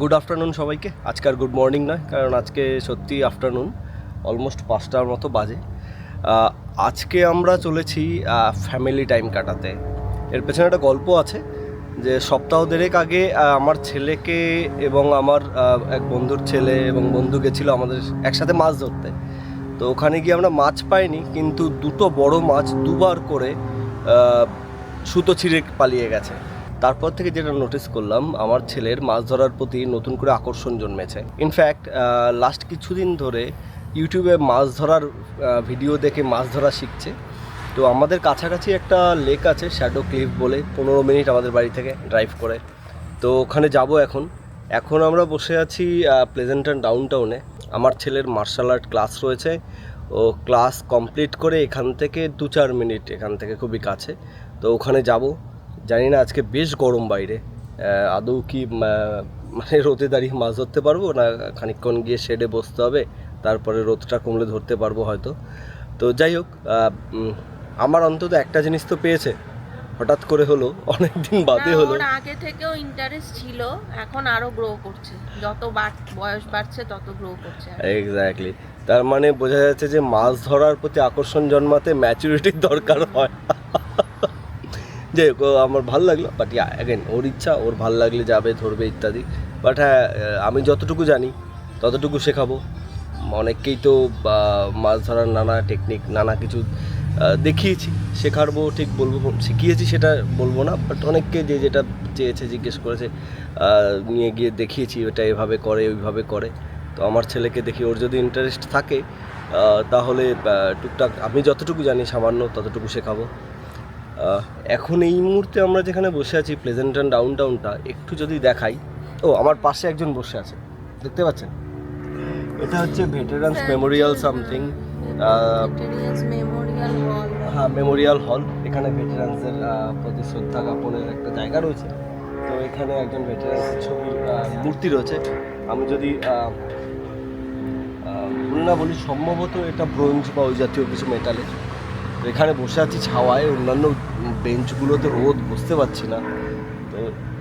Good afternoon সবাইকে। আজকার good morning নয়, কারণ আজকে সত্যি আফটারনুন অলমোস্ট পাঁচটার মতো বাজে। আজকে আমরা চলেছি ফ্যামিলি টাইম কাটাতে। এর পেছনে একটা গল্প আছে যে সপ্তাহ দেড়েক আগে আমার ছেলেকে এবং আমার এক বন্ধুর ছেলে এবং বন্ধু গেছিল আমাদের একসাথে মাছ ধরতে। তো ওখানে গিয়ে আমরা মাছ পাইনি, কিন্তু দুটো বড় মাছ দুবার করে সুতো ছিঁড়ে পালিয়ে গেছে। তারপর থেকে যেটা নোটিস করলাম, আমার ছেলের মাছ ধরার প্রতি নতুন করে আকর্ষণ জন্মেছে। ইনফ্যাক্ট লাস্ট কিছুদিন ধরে ইউটিউবে মাছ ধরার ভিডিও দেখে মাছ ধরা শিখছে। তো আমাদের কাছাকাছি একটা লেক আছে শ্যাডো ক্লিফ বলে, পনেরো মিনিট আমাদের বাড়ি থেকে ড্রাইভ করে। তো ওখানে যাব এখন। এখন আমরা বসে আছি প্লেজেন্টন ডাউন টাউনে আমার ছেলের মার্শাল আর্ট ক্লাস রয়েছে। ও ক্লাস কমপ্লিট করে এখান থেকে দু চার মিনিট এখান থেকে খুবই কাছে। তো ওখানে যাব। জানি না আজকে বেশ গরম বাইরে। আদৌ কি মানে রোদে দাঁড়িয়ে মাছ ধরতে পারব না খানিকক্ষণ গিয়ে শেডে বসতে হবে তারপরে রোদটা কমলে ধরতে পারব হয়তো। তো যাই হোক আমার অন্তত একটা জিনিস তো পেয়েছে। হঠাৎ করে হলো অনেক দিন বাদে হলো। আগে থেকেও ইন্টারেস্ট ছিল এখন আরও গ্রো করছে। যত বয়স বাড়ছে তত গ্রো করছে এক্স্যাক্টলি তার মানে বোঝা যাচ্ছে যে মাছ ধরার প্রতি আকর্ষণ জন্মাতে ম্যাচুরিটির দরকার হয়। হোক আমার ভালো লাগল বাট অ্যাগেন ওর ইচ্ছা, ওর ভালো লাগলে যাবে, ধরবে ইত্যাদি। বাট হ্যাঁ আমি যতটুকু জানি, ততটুকু শেখাবো। অনেককেই তো মাছ ধরার নানা টেকনিক নানা কিছু দেখিয়েছি শেখাবো ঠিক বলব, শিখিয়েছি সেটা বলব না বাট অনেককে যে, যেটা চেয়েছে, জিজ্ঞেস করেছে নিয়ে গিয়ে দেখিয়েছি ওটা এভাবে করে, ওইভাবে করে। তো আমার ছেলেকে দেখি, ওর যদি ইন্টারেস্ট থাকে তাহলে টুকটাক আমি যতটুকু জানি, সামান্য ততটুকু শেখাবো। এখন এই মুহূর্তে আমরা যেখানে বসে আছি প্লেজেন্টন ডাউন টাউনটা একটু যদি দেখাই। ও আমার পাশে একজন বসে আছে। দেখতে পাচ্ছেন? এটা হচ্ছে ভেটেরান্স মেমোরিয়াল সামথিং হ্যাঁ মেমোরিয়াল হল এখানে ভেটেরান্সের প্রতি শ্রদ্ধা জ্ঞাপনের একটা জায়গা রয়েছে। তো এখানে একজন ভেটেরান্সের ছবির মূর্তি রয়েছে। আমি যদি ভুল না বলি সম্ভবত এটা ব্রোঞ্জ বা ওই জাতীয় কিছু মেটালে তো এখানে বসে আছি ছাওয়ায়, অন্যান্য বেঞ্চগুলোতে রোদ, বসতে পারছি না। তো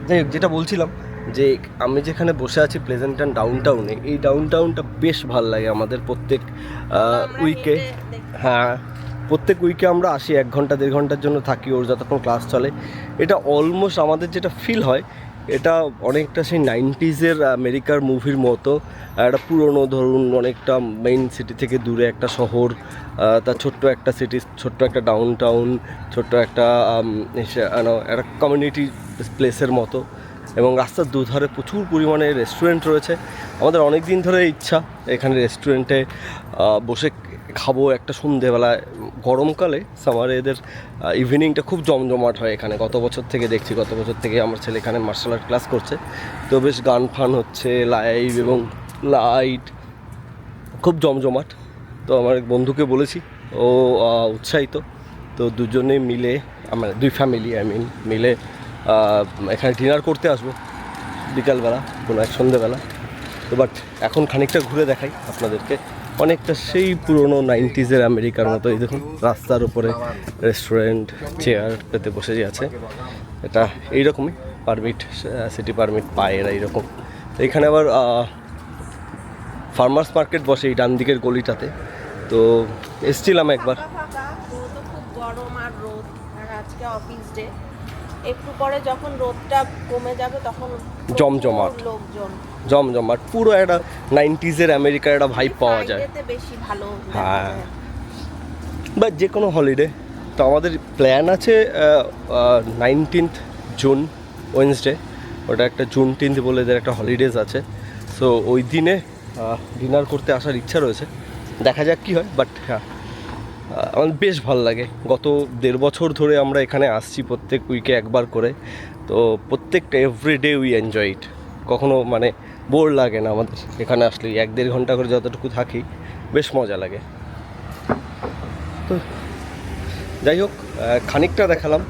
যাই যেটা বলছিলাম যে আমি যেখানে বসে আছি প্লেজেন্টন ডাউন টাউনে এই ডাউন টাউনটা বেশ ভালো লাগে আমাদের প্রত্যেক উইকে হ্যাঁ প্রত্যেক উইকে আমরা আসি, এক ঘণ্টা, দেড় ঘণ্টার জন্য থাকি, ওর যতক্ষণ ক্লাস চলে। এটা অলমোস্ট আমাদের যেটা ফিল হয় এটা অনেকটা সেই নাইনটিজের আমেরিকার মুভির মতো একটা পুরনো ধরুন অনেকটা মেইন সিটি থেকে দূরে একটা শহর তার ছোট্ট একটা সিটি ছোট্ট একটা ডাউন টাউন ছোট্ট একটা একটা কমিউনিটি প্লেসের মতো। এবং রাস্তার দুধারে প্রচুর পরিমাণে রেস্টুরেন্ট রয়েছে। আমাদের অনেক দিন ধরে ইচ্ছা এখানে রেস্টুরেন্টে বসে খাব একটা সন্ধেবেলায়, গরমকালে সামারে এদের ইভিনিংটা খুব জমজমাট হয় এখানে। গত বছর থেকে দেখছি, গত বছর থেকে আমার ছেলে এখানে মার্শাল আর্ট ক্লাস করছে। তো বেশ গান ফান হচ্ছে লাইভ এবং লাইট খুব জমজমাট। তো আমার এক বন্ধুকে বলেছি, ও উৎসাহিত। তো দুজনে মিলে আমার দুই ফ্যামিলি আই মিন মিলে এখানে ডিনার করতে আসব বিকালবেলা, কোনো এক সন্ধেবেলা। তো বাট এখন খানিকটা ঘুরে দেখাই আপনাদেরকে। অনেকটা সেই পুরনো নাইনটিজের আমেরিকার মতো। এই দেখুন, রাস্তার উপরে রেস্টুরেন্ট চেয়ার পেতে বসে আছে। এটা এইরকমই পারমিট সিটি পারমিট পায় এরা এইরকম। তো এখানে আবার ফার্মার্স মার্কেট বসে এই ডান দিকের গলিটাতে। তো এসছিলাম একবার। আজকে অফিস ডে একটু পরে যখন রোদটা কমে যাবে তখন জমজমাট। লোকজন। জমজমাট। পুরো একটা নাইনটিজের আমেরিকার একটা ভাইব পাওয়া যায়। বেশি ভালো হ্যাঁ। বা যে কোনো হলিডে তো আমাদের প্ল্যান আছে নাইনটিন্থ জুন ওয়েনসডে ওটা একটা জুন টিন্থ বলে এদের একটা হলিডেজ আছে। সো ওই দিনে ডিনার করতে আসার ইচ্ছা রয়েছে। দেখা যাক কী হয় বাট হ্যাঁ। আমার বেশ ভালো লাগে। গত দেড় বছর ধরে আমরা এখানে আসছি প্রত্যেক উইকে একবার করে। তো প্রত্যেকটা every day we enjoy it কখনো মানে বোর লাগে না আমাদের এখানে আসলে এক দেড় ঘণ্টা করে যতটুকু থাকি, বেশ মজা লাগে। তো যাই হোক খানিকটা দেখালাম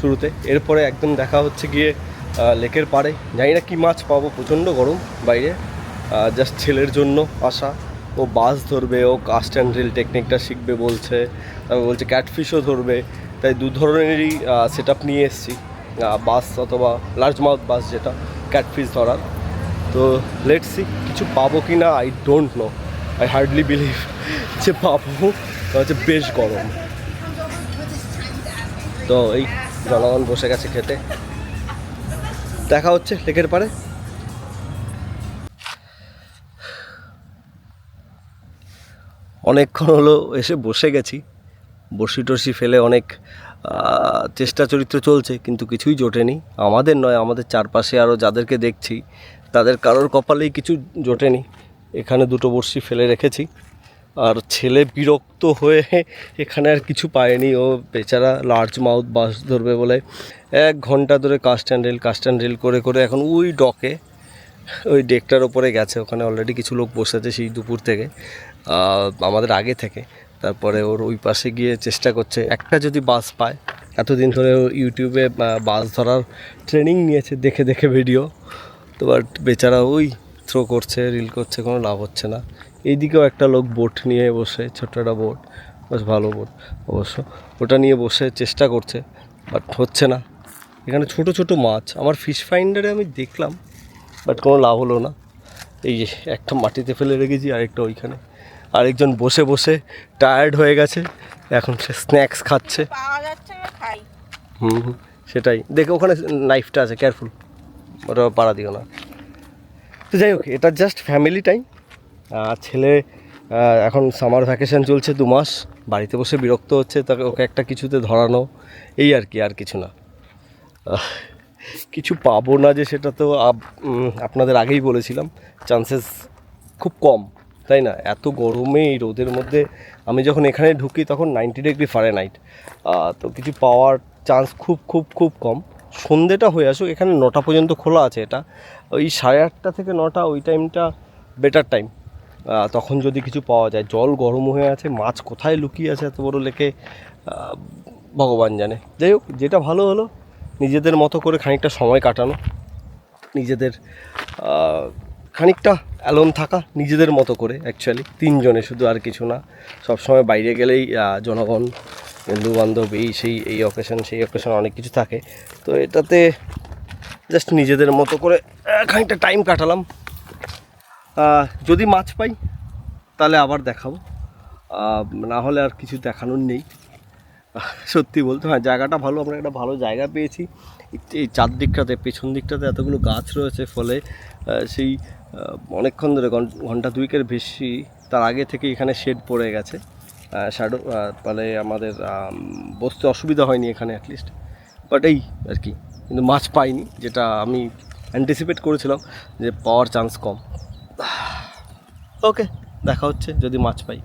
শুরুতে। এরপরে একদম দেখা হচ্ছে গিয়ে লেকের পাড়ে। জানি না কী মাছ পাবো, প্রচণ্ড গরম বাইরে। জাস্ট ছেলের জন্য আসা। ও বাস ধরবে, ও কাস্ট অ্যান্ড রিল টেকনিকটা শিখবে বলছে। তারপর বলছে ক্যাটফিশও ধরবে। তাই দু ধরনেরই সেট আপ নিয়ে এসেছি। বাস অথবা লার্জ মাউথ বাস যেটা ক্যাটফিশ ধরার। তো লেটস সি কিছু পাবো কি না I don't know I hardly believe যে পাবো। হচ্ছে বেশ গরম। তো এই জনগণ বসে গেছে খেতে। দেখা হচ্ছে লেকের পারে অনেকক্ষণ হলো এসে বসে গেছি। বসি টসি ফেলে অনেক চেষ্টা চরিত্র চলছে, কিন্তু কিছুই জোটেনি। আমাদের নয়, আমাদের চারপাশে আরও যাদেরকে দেখছি, তাদের কারোর কপালেই কিছু জোটেনি। এখানে দুটো বড়শি ফেলে রেখেছি। আর ছেলে বিরক্ত হয়ে এখানে আর কিছু পায়নি। ও বেচারা লার্জ মাউথ বাস ধরবে বলে এক ঘণ্টা ধরে cast and reel cast and reel করে করে এখন ওই ডকে ওই ডেকটার ওপরে গেছে। ওখানে অলরেডি কিছু লোক বসে আছে সেই দুপুর থেকে। আমাদের আগে থেকে। তারপরে ওর ওই পাশে গিয়ে চেষ্টা করছে। একটা যদি বাস পায়, এতদিন ধরে ইউটিউবে বাস ধরার ট্রেনিং নিয়েছে, দেখে দেখে ভিডিও তো বাট বেচারা ওই থ্রো করছে রিল করছে, কোনো লাভ হচ্ছে না। এইদিকেও একটা লোক বোট নিয়ে বসে, ছোট্ট একটা বোট বেশ ভালো বোট অবশ্য। ওটা নিয়ে বসে চেষ্টা করছে বাট হচ্ছে না। এখানে ছোট ছোট মাছ। আমার ফিশ ফাইন্ডারে আমি দেখলাম বাট কোনো লাভ হলো না। এই একটা মাটিতে ফেলে রেখেছি, আরেকটা ওইখানে। আরেকজন বসে বসে টায়ার্ড হয়ে গেছে। এখন সে স্ন্যাক্স খাচ্ছে। হুম হুম, সেটাই। দেখে ওখানে নাইফটা আছে কেয়ারফুল ওটা পাড়া দিও না। তো যাই হোক এটা জাস্ট ফ্যামিলি টাইম আর ছেলে এখন সামার ভ্যাকেশন চলছে দু মাস। বাড়িতে বসে বিরক্ত হচ্ছে তাকে ওকে একটা কিছুতে ধরানো। এই আর কি আর কিছু না। কিছু পাবো না যে সেটা তো আপ- আপনাদের আগেই বলেছিলাম। চান্সেস খুব কম। তাই না? এত গরমে এই রোদের মধ্যে আমি যখন এখানে ঢুকি তখন নাইনটি ডিগ্রি ফারে নাইট তো কিছু পাওয়ার চান্স খুব খুব খুব কম। সন্ধেটা হয়ে আসুক, এখানে নটা পর্যন্ত খোলা আছে এটা। ওই সাড়ে আটটা থেকে নটা ওই টাইমটা বেটার টাইম তখন যদি কিছু পাওয়া যায়। জল গরম হয়ে আছে, মাছ কোথায় লুকিয়ে আছে এত বড় লেকে ভগবান জানে। যাই হোক, যেটা ভালো হলো, নিজেদের মতো করে খানিকটা সময় কাটানো। নিজেদের খানিকটা অ্যালোন থাকা নিজেদের মতো করে অ্যাকচুয়ালি তিনজনে শুধু আর কিছু না। সবসময় বাইরে গেলেই জনগণ বন্ধু বান্ধব এই সেই, এই অকেশন সেই অকেশন অনেক কিছু থাকে। তো এটাতে জাস্ট নিজেদের মতো করে খানিকটা টাইম কাটালাম। যদি মাছ পাই, তাহলে আবার দেখাবো। না হলে আর কিছু দেখানোর নেই। সত্যি বলতে হ্যাঁ জায়গাটা ভালো, আমরা একটা ভালো জায়গা পেয়েছি। এই- চারদিকটাতে, পেছন দিকটাতে এতগুলো গাছ রয়েছে, ফলে সেই অনেকক্ষণ ধরে, ঘন- ঘণ্টা দুইকের বেশি তার আগে থেকে এখানে শেড পড়ে গেছে। শ্যাডো ফলে আমাদের বসতে অসুবিধা হয়নি এখানে অ্যাটলিস্ট বাট এই আর কি, কিন্তু মাছ পাইনি, যেটা আমি অ্যান্টিসিপেট করেছিলাম যে পাওয়ার চান্স কম। ওকে দেখা হচ্ছে, যদি মাছ পাই।